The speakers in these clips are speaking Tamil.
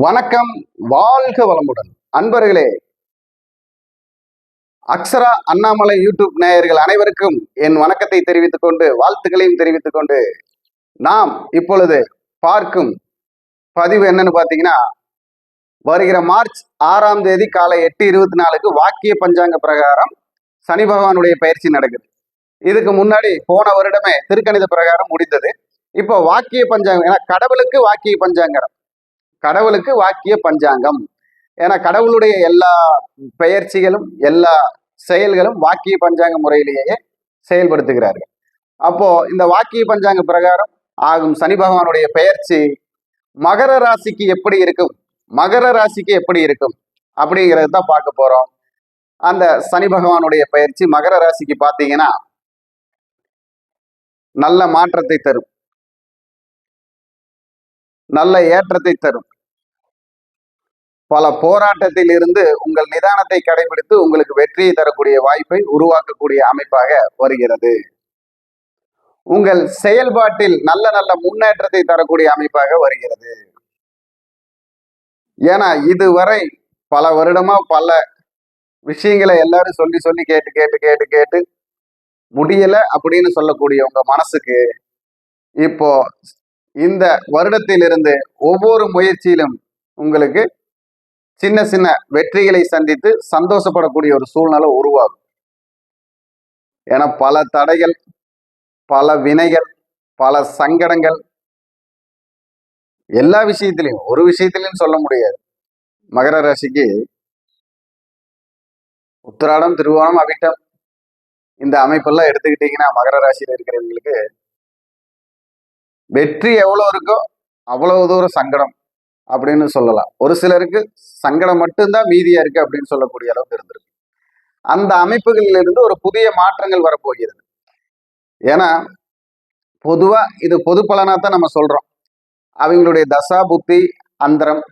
வணக்கம் வாழ்க வளமுடன். அன்பர்களே அக்ஷரா அண்ணாமலை யூடியூப் நேயர்கள் அனைவருக்கும் என் வணக்கத்தை தெரிவித்துக் கொண்டு வாழ்த்துக்களையும் தெரிவித்துக் கொண்டு நாம் இப்பொழுது பார்க்கும் பதிவு என்னன்னு பார்த்தீங்கன்னா வருகிற மார்ச் ஆறாம் தேதி காலை எட்டு இருபத்தி நாலுக்கு வாக்கிய பஞ்சாங்க பிரகாரம் சனி பகவானுடைய பயிற்சி நடக்குது. இதுக்கு முன்னாடி போன வருடமே திருக்கணித பிரகாரம் முடிந்தது. இப்போ வாக்கிய பஞ்சாங்கம் ஏன்னா கடவுளுக்கு வாக்கிய பஞ்சாங்கரம் கடவுளுக்கு வாக்கிய பஞ்சாங்கம். ஏன்னா கடவுளுடைய எல்லா பெயர்ச்சிகளும் எல்லா செயல்களும் வாக்கிய பஞ்சாங்க முறையிலேயே செயல்படுத்துகிறார்கள். அப்போ இந்த வாக்கிய பஞ்சாங்க பிரகாரம் ஆகும் சனி பகவானுடைய பெயர்ச்சி மகர ராசிக்கு எப்படி இருக்கும்? மகர ராசிக்கு எப்படி இருக்கும்? அப்படிங்கிறது தான் பார்க்க போறோம். அந்த சனி பகவானுடைய பயிற்சி மகர ராசிக்கு பார்த்தீங்கன்னா நல்ல மாற்றத்தை தரும். நல்ல ஏற்றத்தை தரும். பல போராட்டத்தில் இருந்து உங்கள் நிதானத்தை கடைபிடித்து உங்களுக்கு வெற்றியை தரக்கூடிய வாய்ப்பை உருவாக்கக்கூடிய அமைப்பாக வருகிறது. உங்கள் செயல்பாட்டில் நல்ல நல்ல முன்னேற்றத்தை தரக்கூடிய அமைப்பாக வருகிறது. ஏன்னா இதுவரை பல வருடமா பல விஷயங்களை எல்லாரும் சொல்லி சொல்லி கேட்டு கேட்டு கேட்டு கேட்டு முடியல அப்படின்னு சொல்லக்கூடிய உங்க மனசுக்கு இப்போ இந்த வருடத்திலிருந்து ஒவ்வொரு முயற்சியிலும் உங்களுக்கு சின்ன சின்ன வெற்றிகளை சந்தித்து சந்தோஷப்படக்கூடிய ஒரு சூழ்நிலை உருவாகும். ஏன்னா பல தடைகள் பல வினைகள் பல சங்கடங்கள் எல்லா விஷயத்திலையும் ஒரு விஷயத்திலையும் சொல்ல முடியாது. மகர ராசிக்கு உத்திராடம் திருவோணம் அவிட்டம் இந்த அமைப்பெல்லாம் எடுத்துக்கிட்டீங்கன்னா மகர ராசியில் இருக்கிறவங்களுக்கு வெற்றி எவ்வளவு இருக்கோ அவ்வளவு தூரம் சங்கடம். அப்படின்னு சொல்லலாம். ஒரு சிலருக்கு சங்கடம் மட்டும்தான் மீதியா இருக்கு அப்படின்னு சொல்லக்கூடிய அளவுக்கு இருந்திருக்கு. அந்த அமைப்புகளில் இருந்து ஒரு புதிய மாற்றங்கள் வரப்போகிறது. ஏன்னா பொதுவா இது பொது பலனா தான் நம்ம சொல்றோம். அவங்களுடைய தசா புத்தி அந்தரம்.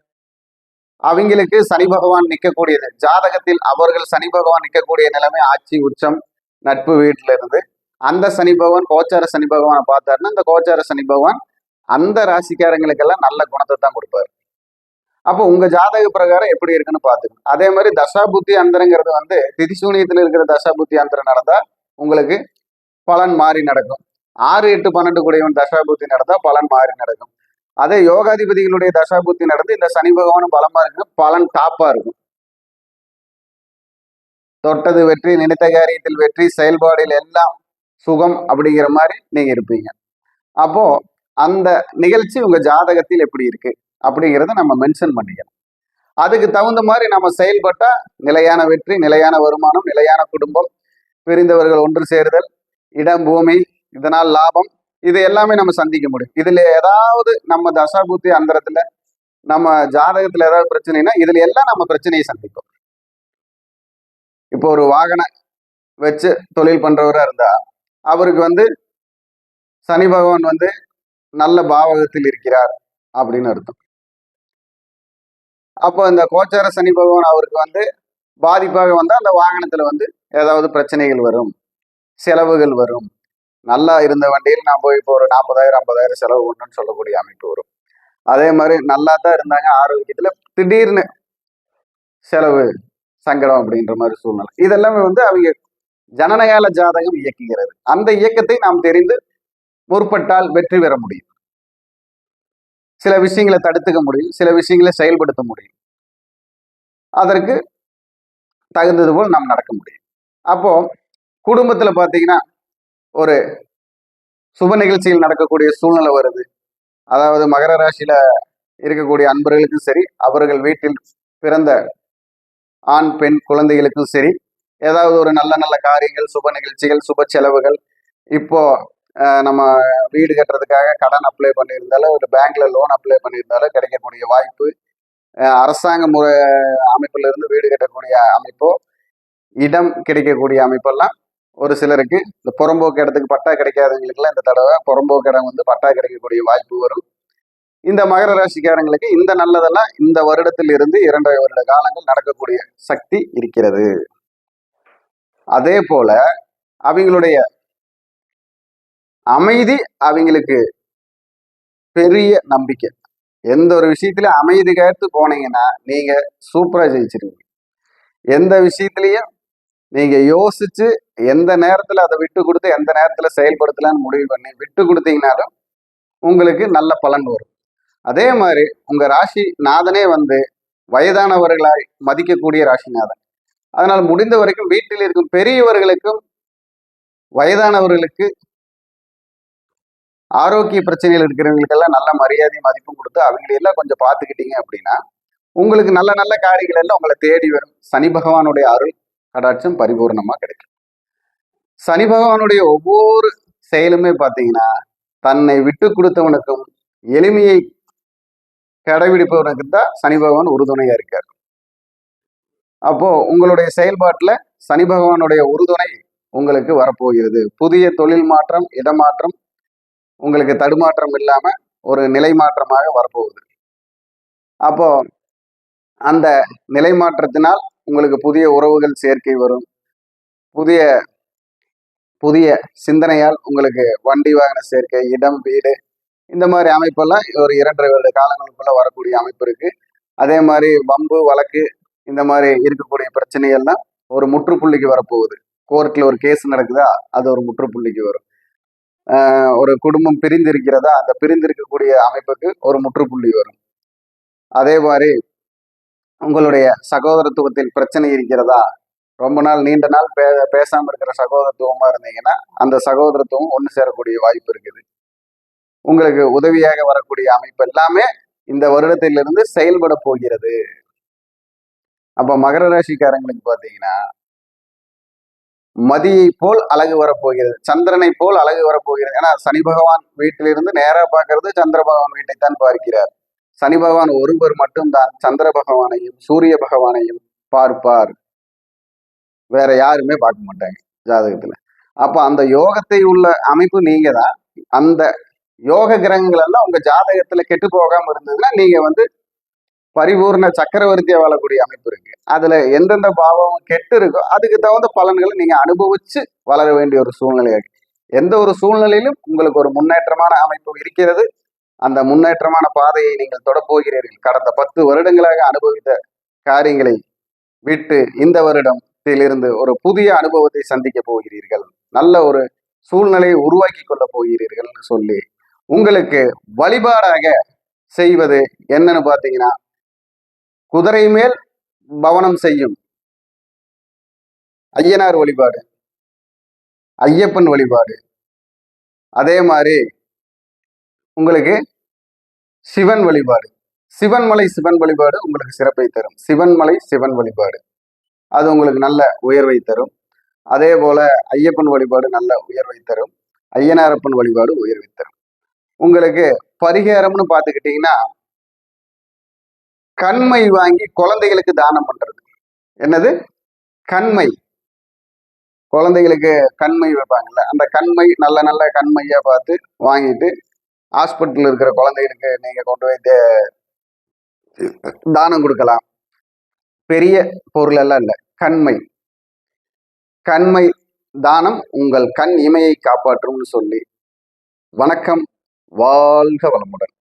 அவங்களுக்கு சனி பகவான் நிற்கக்கூடியது ஜாதகத்தில் அவர்கள் சனி பகவான் நிற்கக்கூடிய நிலைமை ஆட்சி உச்சம் நட்பு வீட்டில இருந்து அந்த சனி பகவான் கோச்சார சனி பகவானை பார்த்தாருன்னா அந்த கோச்சார சனி பகவான் அந்த ராசிக்காரங்களுக்கெல்லாம் நல்ல குணத்தை தான் கொடுப்பாரு. அப்போ உங்க ஜாதக பிரகாரம் எப்படி இருக்குன்னு பாத்துக்கணும் அதே மாதிரி தசா புத்தி அந்தரங்கிறது வந்து திதிசூனியத்தில் இருக்கிற தசா புத்தி அந்தரம் நடந்தா உங்களுக்கு பலன் மாறி நடக்கும். ஆறு எட்டு பன்னெண்டு கூடையவன் தசா புத்தி நடந்தா பலன் மாறி நடக்கும். அதே யோகாதிபதிகளுடைய தசா புத்தி நடந்து இந்த சனி பகவானும் பலமா இருக்கு பலன் டாப்பா இருக்கும். தொட்டது வெற்றி நினைத்த காரியத்தில் வெற்றி செயல்பாடில் எல்லாம் சுகம் அப்படிங்கிற மாதிரி நீங்க இருப்பீங்க. அப்போ அந்த நிகழ்ச்சி உங்க ஜாதகத்தில் எப்படி இருக்கு? அப்படிங்கிறத நம்ம மென்ஷன் பண்ணிக்கலாம் அதுக்கு தகுந்த மாதிரி நம்ம செயல்பட்டால் நிலையான வெற்றி நிலையான வருமானம் நிலையான குடும்பம் பிரிந்தவர்கள் ஒன்று சேருதல் இடம் பூமி இதனால் லாபம் இது எல்லாமே நம்ம சந்திக்க முடியும். இதுல ஏதாவது நம்ம தசாபூத்தி அந்தரத்தில் நம்ம ஜாதகத்துல ஏதாவது பிரச்சனைனா இதுல எல்லாம் நம்ம பிரச்சனையை சந்திப்போம். இப்போ ஒரு வாகனம் வச்சு தொழில் பண்றவரா இருந்தா அவருக்கு வந்து சனி பகவான் வந்து நல்ல பாவகத்தில் இருக்கிறார் அப்படின்னு அர்த்தம். அப்போ இந்த கோச்சார சனி பகவான் அவருக்கு வந்து பாதிப்பாக வந்தால் அந்த வாகனத்தில் வந்து ஏதாவது பிரச்சனைகள் வரும். செலவுகள் வரும். நல்லா இருந்த வண்டியில் நான் போய் இப்போ ஒரு நாற்பதாயிரம் ஐம்பதாயிரம் செலவு ஒன்றுன்னு சொல்லக்கூடிய அமைப்பு வரும். அதே மாதிரி நல்லா தான் இருந்தாங்க. ஆரோக்கியத்தில் திடீர்னு செலவு சங்கடம் அப்படின்ற மாதிரி சூழ்நிலை. இதெல்லாமே வந்து அவங்க ஜனநகால ஜாதகம் இயக்குகிறது. அந்த இயக்கத்தை நாம் தெரிந்து முற்பட்டால் வெற்றி பெற முடியும். சில விஷயங்களை தடுத்துக்க முடியும் சில விஷயங்களை செயல்படுத்த முடியும். அதற்கு தகுந்தது போல் நாம் நடக்க முடியும். அப்போ குடும்பத்துல பாத்தீங்கன்னா ஒரு சுப நிகழ்ச்சியில் நடக்கக்கூடிய சூழ்நிலை வருது. அதாவது மகர ராசியில இருக்கக்கூடிய அன்பர்களுக்கும் சரி அவர்கள் வீட்டில் பிறந்த ஆண் பெண் குழந்தைகளுக்கும் சரி ஏதாவது ஒரு நல்ல நல்ல காரியங்கள் சுப நிகழ்ச்சிகள் சுப செலவுகள் இப்போ நம்ம வீடு கட்டுறதுக்காக கடன் அப்ளை பண்ணியிருந்தாலும் ஒரு பேங்க்ல லோன் அப்ளை பண்ணியிருந்தாலும் கிடைக்கக்கூடிய வாய்ப்பு அரசாங்க முறை அமைப்புல இருந்து வீடு கட்டக்கூடிய அமைப்போ இடம் கிடைக்கக்கூடிய அமைப்பெல்லாம் ஒரு சிலருக்கு இந்த புறம்போக்கு இடத்துக்கு பட்டா கிடைக்காதவங்களுக்குலாம் இந்த தடவை புறம்போக்கு இடம் வந்து பட்டா கிடைக்கக்கூடிய வாய்ப்பு வரும். இந்த மகர ராசிக்காரங்களுக்கு இந்த நல்லதெல்லாம் இந்த வருடத்தில் இருந்து இரண்டரை வருட காலங்கள் நடக்கக்கூடிய சக்தி இருக்கிறது. அதே போல அவங்களுடைய அமைதி அவங்களுக்கு பெரிய நம்பிக்கை. எந்த ஒரு விஷயத்துல அமைதி கேட்டு போனீங்கன்னா நீங்க சூப்பரா ஜெயிச்சிருவீங்க. எந்த விஷயத்திலையும் நீங்க யோசிச்சு எந்த நேரத்துல அதை விட்டு கொடுத்து எந்த நேரத்துல செயல்படுத்தலாம்னு முடிவு பண்ணி விட்டு கொடுத்தீங்கனாலும் உங்களுக்கு நல்ல பலன் வரும். அதே மாதிரி உங்க ராசி நாதனே வந்து வயதானவர்களாய் மதிக்கக்கூடிய ராசிநாதன் அதனால் முடிந்த வரைக்கும் வீட்டில் இருக்கும் பெரியவர்களுக்கும் வயதானவர்களுக்கு ஆரோக்கிய பிரச்சனைகள் இருக்கிறவங்களுக்கெல்லாம் நல்ல மரியாதை மதிப்பும் கொடுத்து அவங்களையெல்லாம் கொஞ்சம் பார்த்துக்கிட்டீங்க அப்படின்னா உங்களுக்கு நல்ல நல்ல காரியங்கள் எல்லாம் உங்களை தேடி வரும். சனி பகவானுடைய அருள் கடாட்சம் பரிபூர்ணமாக கிடைக்கும். சனி பகவானுடைய ஒவ்வொரு செயலுமே பார்த்தீங்கன்னா தன்னை விட்டு கொடுத்தவனுக்கும் எளிமையை கடைபிடிப்பவனுக்கு தான் சனி பகவான் உறுதுணையாக இருக்கார். அப்போ உங்களுடைய செயல்பாட்டுல சனி பகவானுடைய உறுதுணை உங்களுக்கு வரப்போகிறது. புதிய தொழில் மாற்றம் இடமாற்றம் உங்களுக்கு தடுமாற்றம் இல்லாம ஒரு நிலை மாற்றமாக வரப்போகுது. அப்போ அந்த நிலை மாற்றத்தினால் உங்களுக்கு புதிய உறவுகள் சேர்க்கை வரும். புதிய புதிய சிந்தனையால் உங்களுக்கு வண்டி வாகன சேர்க்கை இடம் வீடு இந்த மாதிரி அமைப்பெல்லாம் ஒரு இரண்டரை வருட காலங்களுக்குள்ள வரக்கூடிய அமைப்பு இருக்கு. அதே மாதிரி வம்பு வழக்கு இந்த மாதிரி இருக்கக்கூடிய பிரச்சனைகள்லாம் ஒரு முற்றுப்புள்ளிக்கு வரப்போகுது. கோர்ட்ல ஒரு கேஸ் நடக்குதா அது ஒரு முற்றுப்புள்ளிக்கு வரும். ஒரு குடும்பம் பிரிந்திருக்கிறதா அந்த பிரிந்திருக்கக்கூடிய அமைப்புக்கு ஒரு முற்றுப்புள்ளி வரும். அதே மாதிரி உங்களுடைய சகோதரத்துவத்தில் பிரச்சனை இருக்கிறதா ரொம்ப நாள் நீண்ட நாள் பே பேசாம இருக்கிற சகோதரத்துவமா இருந்தீங்கன்னா அந்த சகோதரத்துவம் ஒன்று சேரக்கூடிய வாய்ப்பு இருக்குது. உங்களுக்கு உதவியாக வரக்கூடிய அமைப்பு எல்லாமே இந்த வருடத்திலிருந்து செயல்பட போகிறது. அப்ப மகர ராசிக்காரங்களுக்கு பாத்தீங்கன்னா மதியை போல் அழகு வரப்போகிறது. சந்திரனை போல் அழகு வரப்போகிறது. ஏன்னா சனி பகவான் வீட்டிலிருந்து நேரா பார்க்கறது சந்திர பகவான் வீட்டைத்தான் பார்க்கிறார். சனி பகவான் ஒருவர் மட்டும்தான் சந்திர பகவானையும் சூரிய பகவானையும் பார்ப்பார். வேற யாருமே பார்க்க மாட்டாங்க ஜாதகத்துல. அப்ப அந்த யோகத்தை உள்ள அமைப்பு நீங்க தான் அந்த யோக கிரகங்கள் எல்லாம் உங்க ஜாதகத்துல கெட்டு போகாம இருந்ததுன்னா நீங்க வந்து பரிபூர்ண சக்கரவர்த்தியா வாழக்கூடிய அமைப்பு இருக்கு. அதுல எந்தெந்த பாவம் கெட்டு இருக்கோ அதுக்கு தகுந்த பலன்களை நீங்க அனுபவிச்சு வளர வேண்டிய ஒரு சூழ்நிலை இருக்கு எந்த ஒரு சூழ்நிலையிலும் உங்களுக்கு ஒரு முன்னேற்றமான அமைப்பு இருக்கிறது. அந்த முன்னேற்றமான பாதையை நீங்கள் தொடப்போகிறீர்கள் கடந்த பத்து வருடங்களாக அனுபவித்த காரியங்களை விட்டு இந்த வருடத்திலிருந்து ஒரு புதிய அனுபவத்தை சந்திக்க போகிறீர்கள். நல்ல ஒரு சூழ்நிலையை உருவாக்கி கொள்ள போகிறீர்கள் சொல்லி உங்களுக்கு வழிபாடாக செய்வது என்னன்னு பார்த்தீங்கன்னா குதிரை மேல் பவனம் செய்யும். ஐயனார் வழிபாடு. ஐயப்பன் வழிபாடு. அதே மாதிரி உங்களுக்கு சிவன் வழிபாடு. சிவன்மலை சிவன் வழிபாடு உங்களுக்கு சிறப்பை தரும். சிவன்மலை சிவன் வழிபாடு. அது உங்களுக்கு நல்ல உயர்வை தரும். அதே போல ஐயப்பன் வழிபாடு நல்ல உயர்வை தரும். ஐயனாரப்பன் வழிபாடு உயர்வை தரும். உங்களுக்கு பரிகாரம்னு பார்த்துக்கிட்டிங்கன்னா கண்மை வாங்கி குழந்தைகளுக்கு தானம் பண்றது. என்னது? கண்மை. குழந்தைகளுக்கு கண்மை வைப்பாங்கல்ல அந்த கண்மை நல்ல நல்ல கண்மையா பார்த்து வாங்கிட்டு ஹாஸ்பிட்டல் இருக்கிற குழந்தைகளுக்கு நீங்க கொண்டு போய் தானம் கொடுக்கலாம். பெரிய பொருள் எல்லாம் இல்லை கண்மை. கண்மை தானம் உங்கள் கண் இமையை காப்பாற்றும்னு சொல்லி வணக்கம் வாழ்க வளமுடன்.